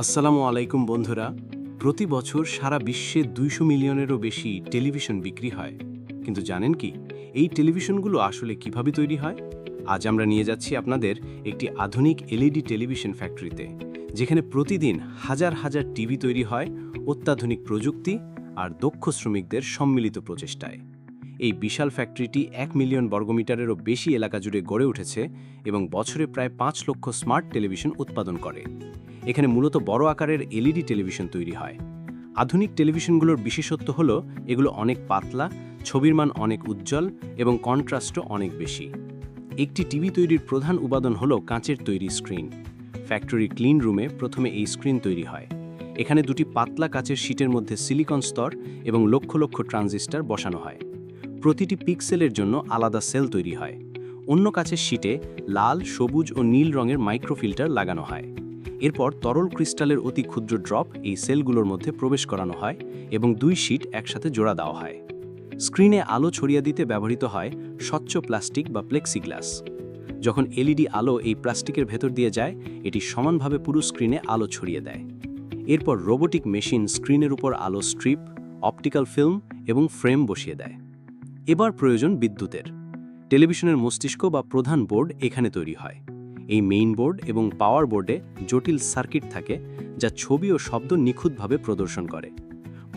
আসসালামু আলাইকুম বন্ধুরা। প্রতি বছর সারা বিশ্বে দুইশো মিলিয়নেরও বেশি টেলিভিশন বিক্রি হয়। কিন্তু জানেন কি, এই টেলিভিশনগুলো আসলে কীভাবে তৈরি হয়? আজ আমরা নিয়ে যাচ্ছি আপনাদের একটি আধুনিক এলইডি টেলিভিশন ফ্যাক্টরিতে, যেখানে প্রতিদিন হাজার হাজার টিভি তৈরি হয়, অত্যাধুনিক প্রযুক্তি আর দক্ষ শ্রমিকদের সম্মিলিত প্রচেষ্টায়। এই বিশাল ফ্যাক্টরিটি এক মিলিয়ন বর্গমিটারেরও বেশি এলাকা জুড়ে গড়ে উঠেছে এবং বছরে প্রায় পাঁচ লক্ষ স্মার্ট টেলিভিশন উৎপাদন করে। এখানে মূলত বড় আকারের এলইডি টেলিভিশন তৈরি হয়। আধুনিক টেলিভিশনগুলোর বিশেষত্ব হলো, এগুলো অনেক পাতলা, ছবির মান অনেক উজ্জ্বল এবং কন্ট্রাস্টও অনেক বেশি। একটি টিভি তৈরির প্রধান উপাদান হলো কাঁচের তৈরি স্ক্রিন। ফ্যাক্টরি ক্লিন রুমে প্রথমে এই স্ক্রিন তৈরি হয়। এখানে দুটি পাতলা কাচের শীটের মধ্যে সিলিকন স্তর এবং লক্ষ লক্ষ ট্রানজিস্টার বসানো হয়। প্রতিটি পিক্সেলের জন্য আলাদা সেল তৈরি হয়। অন্য কাচের শীটে লাল, সবুজ ও নীল রঙের মাইক্রোফিল্টার লাগানো হয়। এরপর তরল ক্রিস্টালের অতি ক্ষুদ্র ড্রপ এই সেলগুলোর মধ্যে প্রবেশ করানো হয় এবং দুই শীট একসাথে জোড়া দেওয়া হয়। স্ক্রিনে আলো ছড়িয়ে দিতে ব্যবহৃত হয় স্বচ্ছ প্লাস্টিক বা প্লেক্সিগ্লাস। যখন এলইডি আলো এই প্লাস্টিকের ভেতর দিয়ে যায়, এটি সমানভাবে পুরো স্ক্রিনে আলো ছড়িয়ে দেয়। এরপর রোবোটিক মেশিন স্ক্রিনের উপর আলো স্ট্রিপ, অপটিক্যাল ফিল্ম এবং ফ্রেম বসিয়ে দেয়। এবার প্রয়োজন বিদ্যুতের। টেলিভিশনের মস্তিষ্ক বা প্রধান বোর্ড এখানে তৈরি হয়। এই মেইন বোর্ড এবং পাওয়ার বোর্ডে জটিল সার্কিট থাকে যা ছবি ও শব্দ নিখুঁতভাবে প্রদর্শন করে।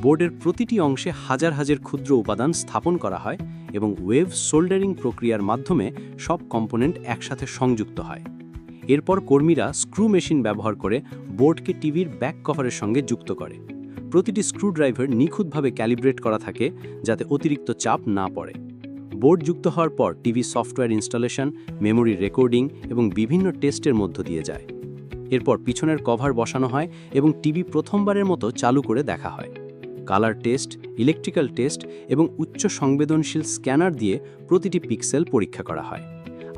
বোর্ডের প্রতিটি অংশে হাজার হাজার ক্ষুদ্র উপাদান স্থাপন করা হয় এবং ওয়েভ সোল্ডারিং প্রক্রিয়ার মাধ্যমে সব কম্পোনেন্ট একসাথে সংযুক্ত হয়। এরপর কর্মীরা স্ক্রু মেশিন ব্যবহার করে বোর্ডকে টিভির ব্যাক কভারের সঙ্গে যুক্ত করে। প্রতিটি স্ক্রুড্রাইভার নিখুঁতভাবে ক্যালিব্রেট করা থাকে যাতে অতিরিক্ত চাপ না পড়ে। বোর্ড যুক্ত হওয়ার পর TV software installation, memory recording এবং বিভিন্ন টেস্টের মধ্য দিয়ে যায়। এরপর পিছনের কভার বসানো হয় এবং টিভি প্রথমবারের মতো চালু করে দেখা হয়। কালার টেস্ট, ইলেকট্রিক্যাল টেস্ট এবং উচ্চ সংবেদনশীল স্ক্যানার দিয়ে প্রতিটি পিক্সেল পরীক্ষা করা হয়।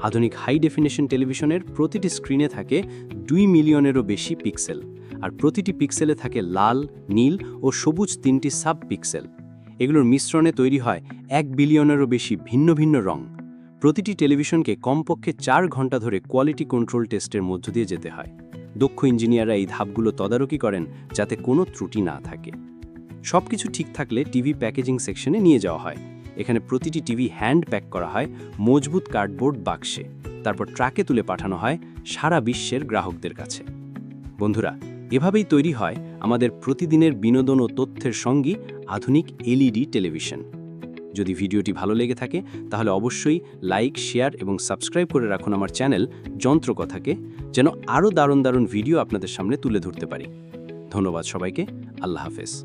আধুনিক হাই ডেফিনেশন টেলিভিশনের প্রতিটি স্ক্রিনে থাকে দুই মিলিয়নেরও বেশি পিক্সেল, আর প্রতিটি পিক্সেলে থাকে লাল, নীল ও সবুজ তিনটি সাব পিক্সেল এগুলোর মিশ্রণে তৈরি হয় এক বিলিয়নেরও বেশি ভিন্ন ভিন্ন রং। প্রতিটি টেলিভিশনকে কমপক্ষে চার ঘণ্টা ধরে কোয়ালিটি কন্ট্রোল টেস্টের মধ্য দিয়ে যেতে হয়। দক্ষ ইঞ্জিনিয়াররা এই ধাপগুলো তদারকি করেন যাতে কোনো ত্রুটি না থাকে। সব কিছু ঠিক থাকলে টিভি প্যাকেজিং সেকশনে নিয়ে যাওয়া হয়। এখানে প্রতিটি টিভি হ্যান্ড প্যাক করা হয় মজবুত কার্ডবোর্ড বাক্সে। তারপর ট্রাকে তুলে পাঠানো হয় সারা বিশ্বের গ্রাহকদের কাছে। বন্ধুরা এভাবেই তৈরি হয় আমাদের প্রতিদিনের বিনোদন ও তথ্যের সঙ্গী আধুনিক এলইডি টেলিভিশন। যদি ভিডিওটি ভালো লেগে থাকে, তাহলে অবশ্যই লাইক, শেয়ার এবং সাবস্ক্রাইব করে রাখুন আমার চ্যানেল যন্ত্রকথাকে যেন আরও দারুণ দারুণ ভিডিও আপনাদের সামনে তুলে ধরতে পারি। ধন্যবাদ সবাইকে। আল্লাহ হাফেজ।